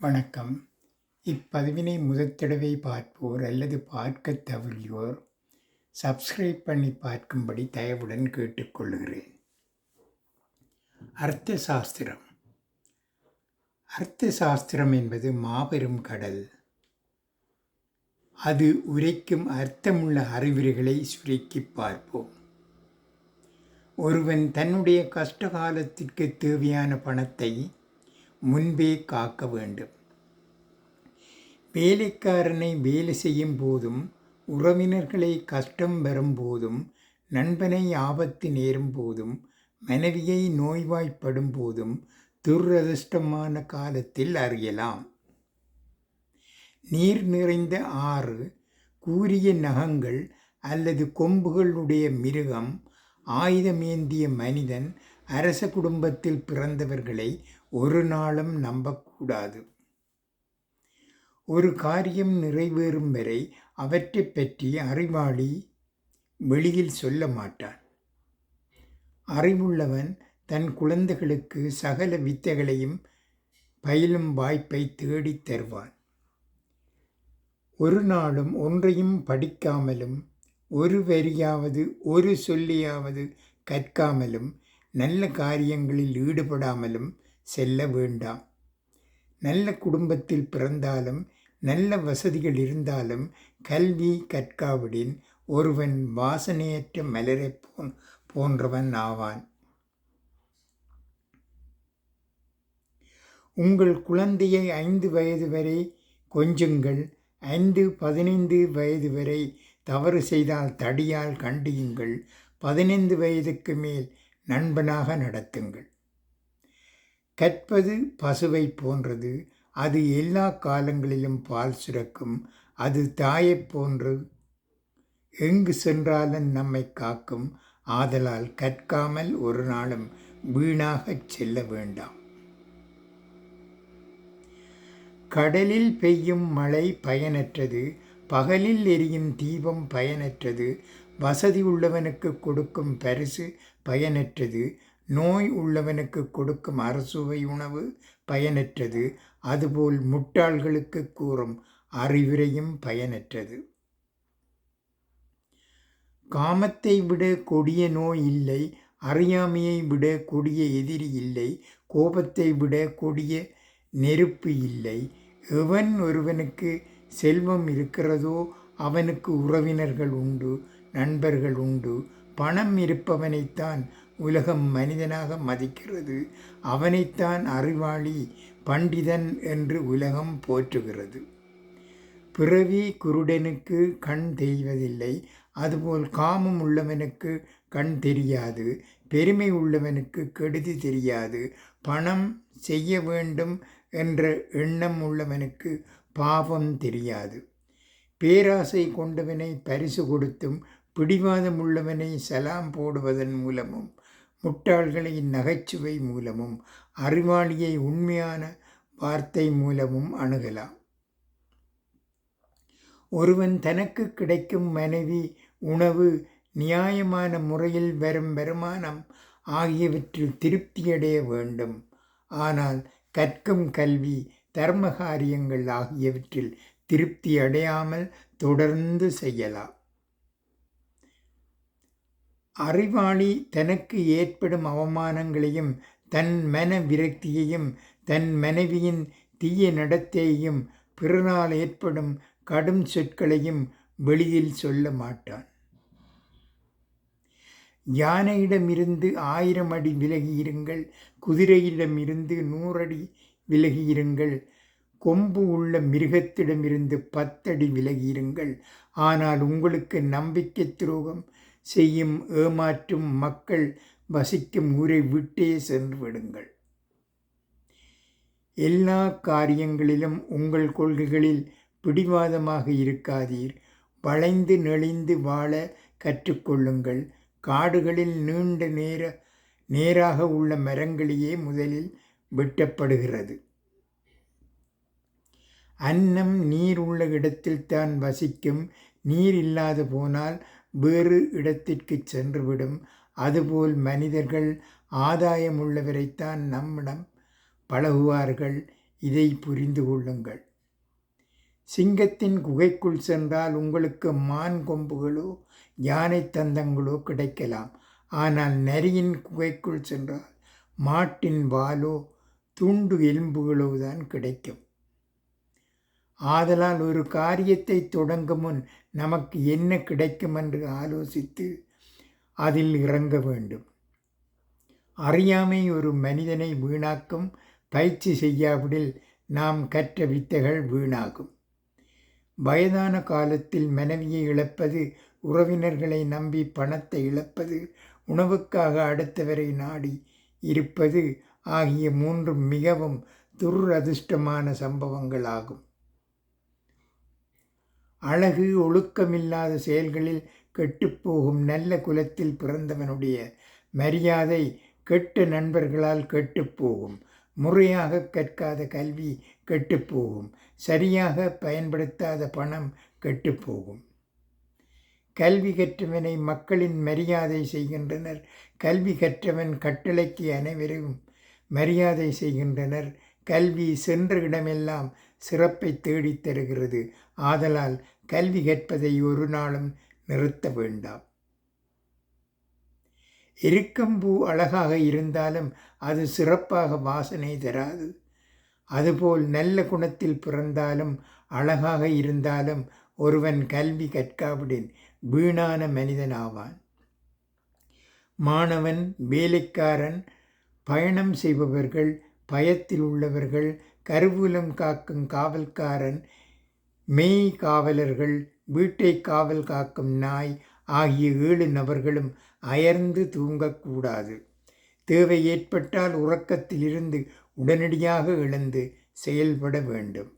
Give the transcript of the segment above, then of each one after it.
வணக்கம். இப்பதிவினை முதற்தடவை பார்ப்போர் அல்லது பார்க்கத் தவறியோர் சப்ஸ்கிரைப் பண்ணி பார்க்கும்படி தயவுடன் கேட்டுக்கொள்கிறேன் அர்த்த சாஸ்திரம். அர்த்த சாஸ்திரம் என்பது மாபெரும் கடல். அது உரைக்கும் அர்த்தமுள்ள அறிவுரைகளை சுருக்கி பார்ப்போம். ஒருவன் தன்னுடைய கஷ்ட காலத்திற்கு தேவையான பணத்தை முன்பே காக்க வேண்டும். வேலைக்காரனை வேலை செய்யும் போதும் உறவினர்களை கஷ்டம் வரும்போதும் நண்பனை ஆபத்து நேரும் போதும் மனைவியை நோய்வாய்ப்படும் போதும் துரதிர்ஷ்டமான காலத்தில் அறியலாம். நீர் நிறைந்த ஆறு கூரிய நகங்கள் அல்லது கொம்புகளுடைய மிருகம் ஆயுதமேந்திய மனிதன் அரச குடும்பத்தில் பிறந்தவர்களை ஒரு நாளும் நம்பக்கூடாது. ஒரு காரியம் நிறைவேறும் வரை அவற்றை பற்றி அறிவாளி வெளியில் சொல்ல மாட்டான். அறிவுள்ளவன் தன் குழந்தைகளுக்கு சகல வித்தைகளையும் பயிலும் வாய்ப்பை தேடித் தருவான். ஒரு நாளும் ஒன்றையும் படிக்காமலும் ஒரு வரியாவது ஒரு சொல்லியாவது கற்காமலும் நல்ல காரியங்களில் ஈடுபடாமலும் செல்ல வேண்டாம். நல்ல குடும்பத்தில் பிறந்தாலும் நல்ல வசதிகள் இருந்தாலும் கல்வி கற்காவிடின் ஒருவன் வாசனையற்ற மலரை போன் போன்றவன் ஆவான். உங்கள் குழந்தையை ஐந்து வயது வரை கொஞ்சுங்கள். ஐந்து பதினைந்து வயது வரை தவறு செய்தால் தடியால் கண்டியுங்கள். பதினைந்து வயதுக்கு மேல் நண்பனாக நடத்துங்கள். கற்பது பசுவை போன்றது. அது எல்லா காலங்களிலும் பால் சுரக்கும். அது தாயைப் போன்று எங்கு சென்றாலும் நம்மை காக்கும். ஆதலால் கற்காமல் ஒரு நாளும் வீணாகச் செல்ல வேண்டாம். கடலில் பெய்யும் மழை பயனற்றது. பகலில் எரியும் தீபம் பயனற்றது. வசதி உள்ளவனுக்கு கொடுக்கும் பரிசு பயனற்றது. நோய் உள்ளவனுக்கு கொடுக்கும் அரசுவை உணவு பயனற்றது. அதுபோல் முட்டாள்களுக்கு கூறும் அறிவுரையும் பயனற்றது. காமத்தை விட கொடிய நோய் இல்லை அறியாமையை விட கொடிய எதிரி இல்லை கோபத்தை விட கொடிய நெருப்பு இல்லை. எவன் ஒருவனுக்கு செல்வம் இருக்கிறதோ அவனுக்கு உறவினர்கள் உண்டு நண்பர்கள் உண்டு. பணம் இருப்பவனைத்தான் உலகம் மனிதனாக மதிக்கிறது. அவனைத்தான் அறிவாளி பண்டிதன் என்று உலகம் போற்றுகிறது. பிறவி குருடனுக்கு கண் தெய்வதில்லை அதுபோல் காமம் உள்ளவனுக்கு கண் தெரியாது. பெருமை உள்ளவனுக்கு கெடுதி தெரியாது. பணம் செய்ய வேண்டும் என்ற எண்ணம் உள்ளவனுக்கு பாவம் தெரியாது. பேராசை கொண்டவனை பரிசு கொடுத்தும் பிடிவாதம் உள்ளவனை சலாம் போடுவதன் மூலமும் முட்டாள்களை நகைச்சுவை மூலமும் அறிவாளியை உண்மையான வார்த்தை மூலமும் அணுகலாம். ஒருவன் தனக்கு கிடைக்கும் மனைவி உணவு நியாயமான முறையில் வரும் வருமானம் ஆகியவற்றில் திருப்தியடைய வேண்டும். ஆனால் கற்கும் கல்வி தர்ம காரியங்கள் ஆகியவற்றில் திருப்தி அடையாமல் தொடர்ந்து செய்யலாம். அறிவாளி தனக்கு ஏற்படும் அவமானங்களையும் தன் மன விரக்தியையும் தன் மனைவியின் தீய நடத்தையையும் பிறனால் ஏற்படும் கடும் சொற்களையும் வெளியில் சொல்ல மாட்டான். யானையிடமிருந்து ஆயிரம் அடி விலகியிருங்கள் குதிரையிடமிருந்து நூறடி விலகியிருங்கள் கொம்பு உள்ள மிருகத்திடமிருந்து பத்தடி விலகியிருங்கள். ஆனால் உங்களுக்கு நம்பிக்கை துரோகம் செய்யும் ஏமாற்றும் மக்கள் வசிக்கும் ஊரை விட்டே சென்று விடுங்கள். எல்லா காரியங்களிலும் உங்கள் கொள்கைகளில் பிடிவாதமாக இருக்காதீர். வளைந்து நெளிந்து வாழ கற்றுக்கொள்ளுங்கள். காடுகளில் நீண்ட நேர நேராக உள்ள மரங்களையே முதலில் வெட்டப்படுகிறது. அன்னம் நீர் உள்ள இடத்தில் தான் வசிக்கும். நீர் இல்லாது போனால் வேறு இடத்திற்கு சென்றுவிடும். அதுபோல் மனிதர்கள் ஆதாயமுள்ளவரைத்தான் நம்மிடம் பழகுவார்கள். இதை புரிந்து கொள்ளுங்கள். சிங்கத்தின் குகைக்குள் சென்றால் உங்களுக்கு மான் கொம்புகளோ யானை தந்தங்களோ கிடைக்கலாம். ஆனால் நரியின் குகைக்குள் சென்றால் மாட்டின் வாலோ துண்டு எலும்புகளோ தான் கிடைக்கும். ஆதலால் ஒரு காரியத்தை தொடங்கும் முன் நமக்கு என்ன கிடைக்கும் என்று ஆலோசித்து அதில் இறங்க வேண்டும். அறியாமை ஒரு மனிதனை வீணாக்கும் பயிற்சி செய்யாவிடில் நாம் கற்ற வித்தைகள் வீணாகும். வயதான காலத்தில் மனைவியை இழப்பது உறவினர்களை நம்பி பணத்தை இழப்பது உணவுக்காக அடுத்தவரை நாடி இருப்பது ஆகிய மூன்றும் மிகவும் துரதிர்ஷ்டமான சம்பவங்களாகும். அழகு ஒழுக்கமில்லாத செயல்களில் கெட்டுப்போகும் நல்ல குலத்தில் பிறந்தவனுடைய மரியாதை கெட்ட நண்பர்களால் கெட்டுப்போகும். முறையாக கற்காத கல்வி கெட்டுப்போகும். சரியாக பயன்படுத்தாத பணம் கெட்டுப்போகும். கல்வி கற்றவனை மக்களின் மரியாதை செய்கின்றனர். கல்வி கற்றவன் கட்டளைக்கு அனைவரும் மரியாதை செய்கின்றனர். கல்வி சென்ற இடமெல்லாம் சிறப்பை தேடித் தருகிறது. ஆதலால் கல்வி கற்பதை ஒரு நாளும் நிறுத்த வேண்டாம். எருக்கம்பூ அழகாக இருந்தாலும் அது சிறப்பாக வாசனை தராது. அதுபோல் நல்ல குணத்தில் பிறந்தாலும் அழகாக இருந்தாலும் ஒருவன் கல்வி கற்காவிடின் வீணான மனிதன் ஆவான் மாணவன் வேலைக்காரன் பயணம் செய்பவர்கள் பயத்தில் உள்ளவர்கள் கருவூலம் காக்கும் காவல்காரன் மெய் காவலர்கள் வீட்டை காவல் காக்கும் நாய் ஆகிய ஏழு நபர்களும் அயர்ந்து தூங்கக்கூடாது. தேவை ஏற்பட்டால் உறக்கத்திலிருந்து உடனடியாக எழுந்து செயல்பட வேண்டும்.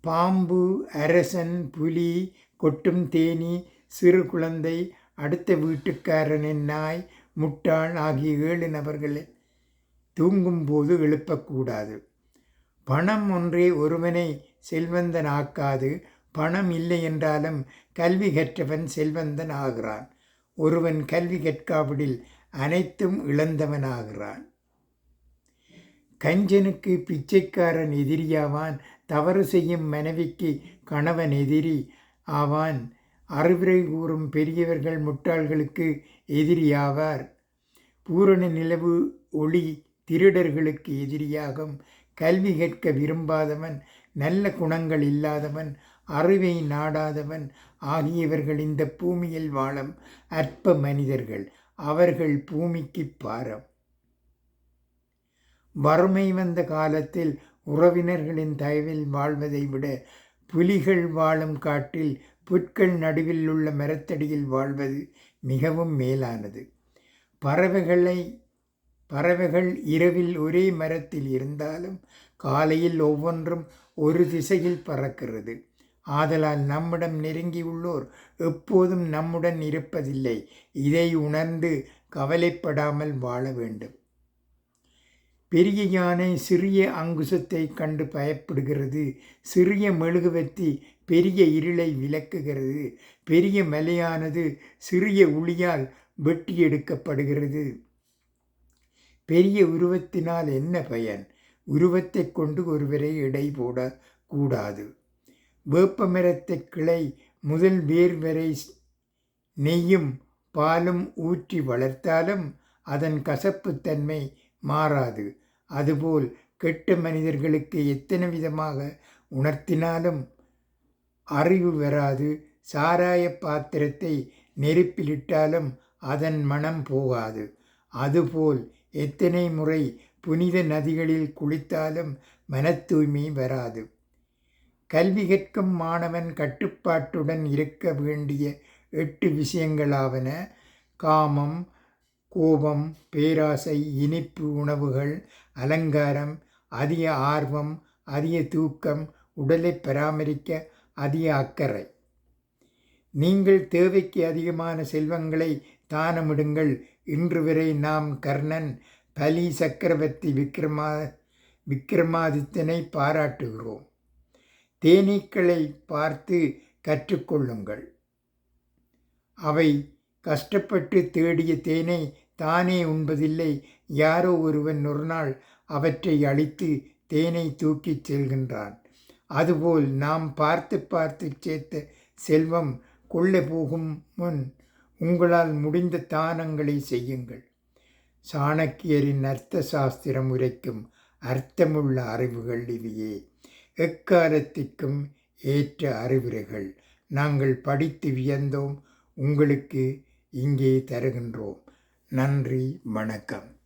பாம்பு அரசன் புலி கொட்டும் தேனி சிறு குழந்தை அடுத்த வீட்டுக்காரனின் நாய் முட்டாள் ஆகிய ஏழு நபர்களை தூங்கும்போது எழுப்பக்கூடாது. பணம் ஒன்றே ஒருவனை செல்வந்தன் ஆக்காது பணம் இல்லை என்றாலும் கல்வி கற்றவன் செல்வந்தன் ஆகிறான் ஒருவன் கல்வி கற்காவிடில் அனைத்தும் இழந்தவனாகிறான். கஞ்சனுக்கு பிச்சைக்காரன் எதிரியாவான் தவறு செய்யும் மனைவிக்கு கணவன் எதிரி ஆவான் அறிவுரை கூறும் பெரியவர்கள் முட்டாள்களுக்கு எதிரியாவார். பூரண நிலவு ஒளி திருடர்களுக்கு எதிரியாகும். கல்வி கேட்க விரும்பாதவன் நல்ல குணங்கள் இல்லாதவன் அறிவை நாடாதவன் ஆகியவர்கள் இந்த பூமியில் வாழும் அற்ப மனிதர்கள். அவர்கள் பூமிக்கு பாரம். வறுமை வந்த காலத்தில் உறவினர்களின் தயவில் வாழ்வதை விட புலிகள் வாழும் காட்டில் புற்கள் நடுவில் உள்ள மரத்தடியில் வாழ்வது மிகவும் மேலானது. பறவைகளை பறவைகள் இரவில் ஒரே மரத்தில் இருந்தாலும் காலையில் ஒவ்வொன்றும் ஒரு திசையில் பறக்கிறது. ஆதலால் நம்மிடம் நெருங்கியுள்ளோர் எப்போதும் நம்முடன் இருப்பதில்லை. இதை உணர்ந்து கவலைப்படாமல் வாழ வேண்டும். பெரிய யானை சிறிய அங்குசத்தை கண்டு பயப்படுகிறது. சிறிய மெழுகுவத்தி பெரிய இருளை விளக்குகிறது. பெரிய மலையானது சிறிய உளியால் வெட்டி எடுக்கப்படுகிறது பெரிய உருவத்தினால் என்ன பயன்? உருவத்தை கொண்டு ஒருவரை எடை போட கூடாது. வேப்பமரத்தை கிளை முதல் வேர் வரை நெய்யும் பாலும் ஊற்றி வளர்த்தாலும் அதன் கசப்புத்தன்மை மாறாது. அதுபோல் கெட்ட மனிதர்களுக்கு எத்தனை விதமாக உணர்த்தினாலும் அறிவு வராது. சாராய பாத்திரத்தை நெருப்பிலிட்டாலும் அதன் மனம் போகாது. அதுபோல் எத்தனை முறை புனித நதிகளில் குளித்தாலும் மன தூய்மை வராது. கல்வி கற்கும் மாணவன் கட்டுப்பாட்டுடன் இருக்க வேண்டிய எட்டு விஷயங்களாவன காமம் கோபம் பேராசை இனிப்பு உணவுகள் அலங்காரம் அதிக ஆர்வம் அதிக தூக்கம் உடலை பராமரிக்க அதிக அக்கறை. நீங்கள் தேவைக்கு அதிகமான செல்வங்களை தானமிடுங்கள். இன்று வரை நாம் கர்ணன் பலி சக்கரவர்த்தி விக்ரமா விக்ரமாதித்தனை பாராட்டுகிறோம். தேனீக்களை பார்த்து கற்றுக்கொள்ளுங்கள். அவை கஷ்டப்பட்டு தேடிய தேனை தானே உண்பதில்லை. யாரோ ஒருவன் ஒரு நாள் அவற்றை அழித்து தேனை தூக்கிச் செல்கின்றான். அதுபோல் நாம் பார்த்து பார்த்து சேர்த்த செல்வம் கொள்ளை போகும் முன் உங்களால் முடிந்த தானங்களை செய்யுங்கள். சாணக்கியரின் அர்த்த சாஸ்திரம் உரைக்கும் அர்த்தமுள்ள அறிவுகள் இவையே. எக்காலத்திற்கும் ஏற்ற அறிவுரைகள். நாங்கள் படித்து வியந்தோம். உங்களுக்கு இங்கே தருகின்றோம். நன்றி வணக்கம்.